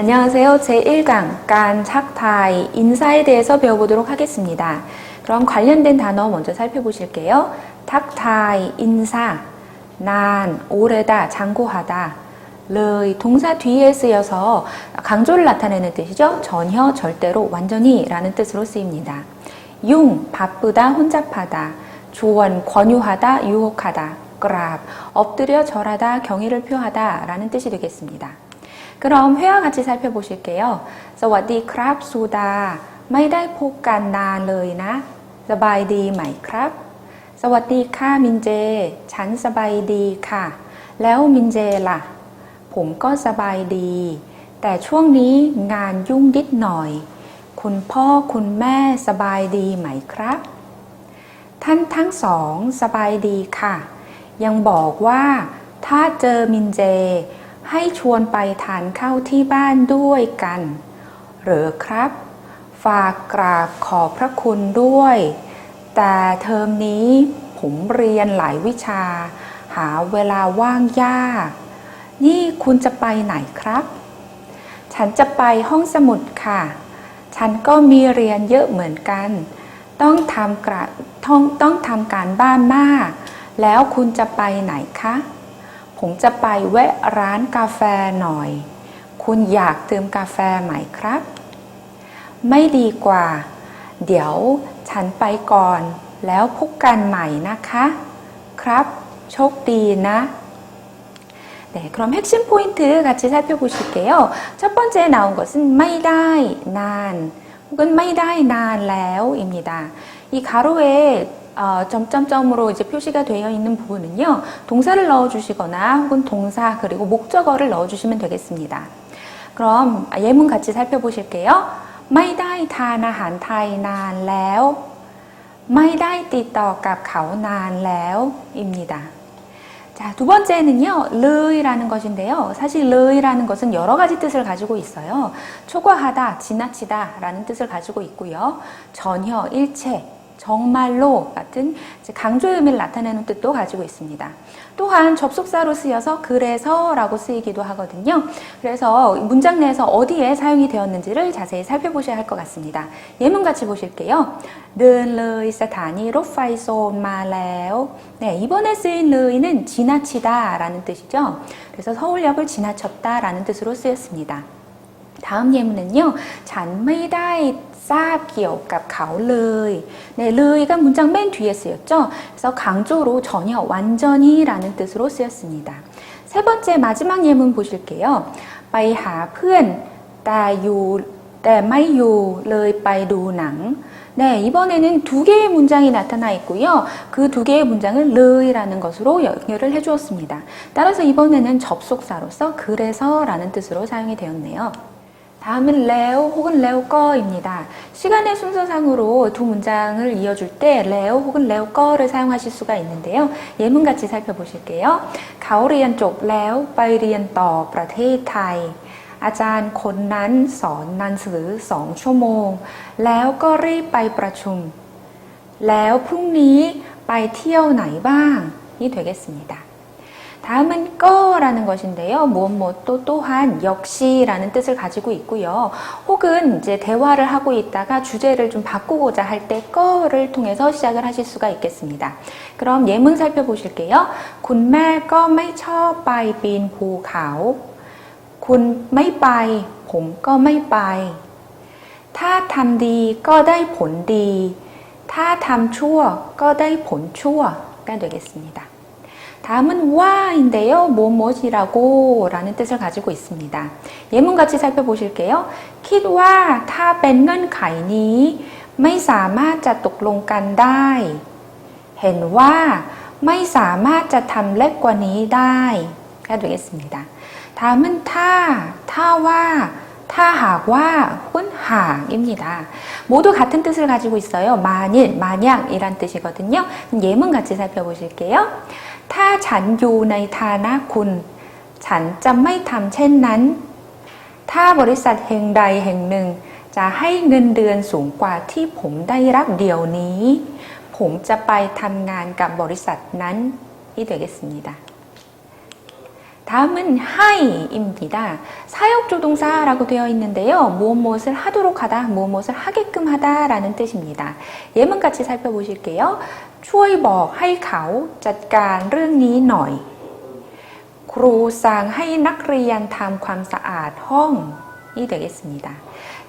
안녕하세요. 제1강 간 착타이 인사에 대해서 배워보도록 하겠습니다. 그럼 관련된 단어 먼저 살펴보실게요. 탁타이 인사 난 오래다 장고하다 르이 동사 뒤에 쓰여서 강조를 나타내는 뜻이죠. 전혀 절대로 완전히 라는 뜻으로 쓰입니다. 용 바쁘다 혼잡하다 조언 권유하다 유혹하다 그랍 엎드려 절하다 경의를 표하다 라는 뜻이 되겠습니다. 그럼 회화 같이 살펴보실게요. สวัสดีครับซูดา ไม่ได้พบกันนานเลยนะ สบายดีไหมครับ สวัสดีค่ะมินเจ ฉันสบายดีค่ะ แล้วมินเจล่ะ ผมก็สบายดี แต่ช่วงนี้งานยุ่งนิดหน่อย คุณพ่อคุณแม่สบายดีไหมครับ ท่านทั้งสองสบายดีค่ะ ยังบอกว่าถ้าเจอมินเจ ให้ชวนไปทานข้าวที่บ้านด้วยกัน หรือครับ ฝากกราบขอบพระคุณด้วย แต่เทอมนี้ผมเรียนหลายวิชา หาเวลาว่างยาก นี่คุณจะไปไหนครับ ฉันจะไปห้องสมุดค่ะ ฉันก็มีเรียนเยอะเหมือนกัน ต้องทำกระต้องต้องทำการบ้านมาก แล้วคุณจะไปไหนคะ ผมจะไปแวะร้านกาแฟหน่อย คุณอยากดื่มกาแฟไหมครับ ไม่ดีกว่า เดี๋ยวฉันไปก่อน แล้วพบกันใหม่นะคะ ครับ โชคดีนะ 네, 그럼 핵심 포인트 같이 살펴보실게요. 첫 번째 나온 것은 마이다이 난 혹은 마이다이 난래오입니다. 이 가로에 어, 점점점으로 이제 표시가 되어 있는 부분은요. 동사를 넣어 주시거나 혹은 동사 그리고 목적어를 넣어 주시면 되겠습니다. 그럼 예문 같이 살펴보실게요. 띠떠갑 가오 난래오입니다. 자, 두 번째는요, 르이라는 것인데요. 사실 르이라는 것은 여러 가지 뜻을 가지고 있어요. 초과하다, 지나치다 라는 뜻을 가지고 있고요. 전혀, 일체, 정말로 같은 강조의 의미를 나타내는 뜻도 가지고 있습니다. 또한 접속사로 쓰여서 그래서 라고 쓰이기도 하거든요. 그래서 문장 내에서 어디에 사용이 되었는지를 자세히 살펴보셔야 할 것 같습니다. 예문 같이 보실게요. 네, 이번에 쓰인 르이는 지나치다 라는 뜻이죠. 그래서 서울역을 지나쳤다 라는 뜻으로 쓰였습니다. 다음 예문은요. 잔메이다이 쌉기업값 가을의 네, 르이가 문장 맨 뒤에 쓰였죠. 그래서 강조로 전혀 완전히 라는 뜻으로 쓰였습니다. 세 번째 마지막 예문 보실게요. 바이하 푸엔 따유 때마이요 르이 빠이두 낭 네, 이번에는 두 개의 문장이 나타나 있고요. 그 두 개의 문장은 르이라는 것으로 연결을 해 주었습니다. 따라서 이번에는 접속사로서 그래서라는 뜻으로 사용이 되었네요. 다음은 레오 혹은 레오꺼입니다. 시간의 순서상으로 두 문장을 이어줄 때 레오 혹은 레오꺼를 사용하실 수가 있는데요. 예문 같이 살펴보실게요. 가오리안 쪽 레오 바이리안 떠 프라테이 타이 อาจารย์คนนั้นสอนหนังสือสองชั่วโมง แล้วก็รีบไปประชุม แล้วพรุ่งนี้ไปเที่ยวไหนบ้าง이 되겠습니다. 다음은 거라는 것인데요. 무엇무엇도 또한 역시라는 뜻을 가지고 있고요. 혹은 이제 대화를 하고 있다가 주제를 좀 바꾸고자 할 때 거를 통해서 시작을 하실 수가 있겠습니다. 그럼 예문 살펴보실게요. 군말 거마이 처빠이 빈 보가오 군마이 빠이 봄거마이 빠이 타 탐디 꺼다이 본디 타 탐추어 꺼다이 본추어가 되겠습니다. 다음은 와인데요. 무엇이라고 라는 뜻을 가지고 있습니다. 예문 같이 살펴보실게요. คิดว่าถ้าเป็นเงื่อนไขนี้ ไม่สามารถจะตกลงกันได้ เห็นว่าไม่สามารถจะทำเล็กกว่านี้ได้ 가 되겠습니다. 다음은 타, 타와 타하와 혹은 항입니다. 모두 같은 뜻을 가지고 있어요. 만일, 만약이란 뜻이거든요. 예문 같이 살펴보실게요. 타 잔교나이 타나 군 잔짬마이 탐첸난 타 버리삿 행다이 행능 자 하이 는드은 숭과 티 봄다이랍 리오니 봄짜빠이 탐난 가 버리삿 난이 되겠습니다. 다음은 하이입니다. 사역조동사라고 되어 있는데요. 무엇무엇을 하도록 하다, 무엇무엇을 하게끔 하다라는 뜻입니다. 예문 같이 살펴보실게요. 추어이 버 하이카오 잣간 르니 너이 크로상 하이 낙리안 탐 괌사아 헝이 되겠습니다.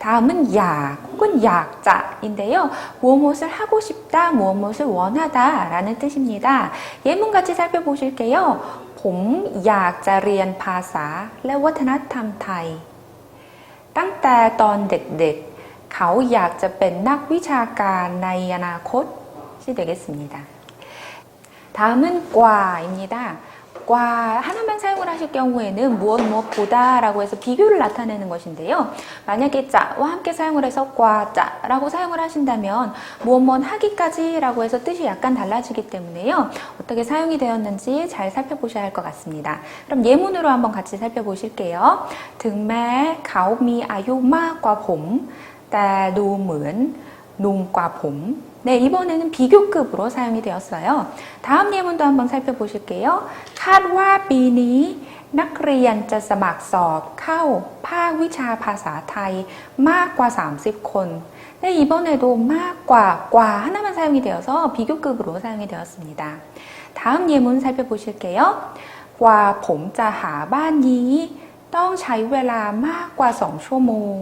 다음은 약 혹은 약자인데요. 무엇 무엇을 하고 싶다, 무엇 무엇을 원하다 라는 뜻입니다. 예문 같이 살펴보실게요. ผมอยากจะเรียนภาษาและวัฒนธรรมไทย ตั้งแต่ตอนเด็กๆ เขาอยากจะเป็นนักวิชาการในอนาคต이 되겠습니다. 다음은 과입니다. 과 하나만 사용을 하실 경우에는 무엇 무엇보다 라고 해서 비교를 나타내는 것인데요. 만약에 자와 함께 사용을 해서 과자 라고 사용을 하신다면 무엇 무엇 하기까지 라고 해서 뜻이 약간 달라지기 때문에요. 어떻게 사용이 되었는지 잘 살펴보셔야 할 것 같습니다. 그럼 예문으로 한번 같이 살펴보실게요. 등말 가오미 아요마과 봄 따 노문 놈과 봄. 네, 이번에는 비교급으로 사용이 되었어요. 다음 예문도 한번 살펴보실게요. 카와 비니 낙리안자 사막섭 카오 파위차 파사 타이 마과 30콘 네, 이번에도 마과 과 하나만 사용이 되어서 비교급으로 사용이 되었습니다. 다음 예문 살펴보실게요. 과 봄자 하반이 ต้องใช้เวลามากกว่า 2 ชั่วโมง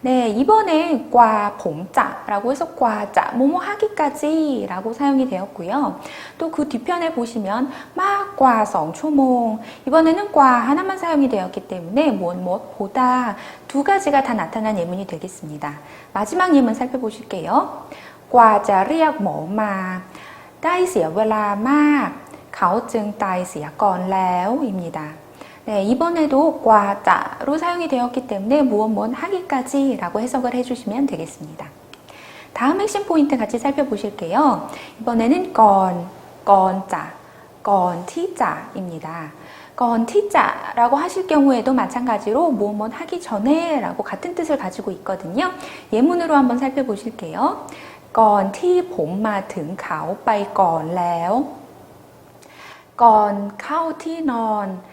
네, 이번에 과 봄자라고 해서 과자 뭐뭐 하기까지라고 사용이 되었고요. 또 그 뒤편에 보시면 막과 성초몽 이번에는 과 하나만 사용이 되었기 때문에 무엇 무엇보다 두 가지가 다 나타난 예문이 되겠습니다. 마지막 예문 살펴보실게요. 과자 리약 뭐마 ได้เสียเวลามาก เขาจึงตายเสียก่อนแล้ว입니다. 네, 이번에도 과자로 사용이 되었기 때문에 뭐 무언뭔 하기까지 라고 해석을 해주시면 되겠습니다. 다음 핵심 포인트 같이 살펴보실게요. 이번에는 건, 건자, 건티자입니다. 건티자라고 하실 경우에도 마찬가지로 뭐 무언뭔 하기 전에 라고 같은 뜻을 가지고 있거든요. 예문으로 한번 살펴보실게요. 건티 봄마 등 가오빠이 건레오. 건 카오티 넌.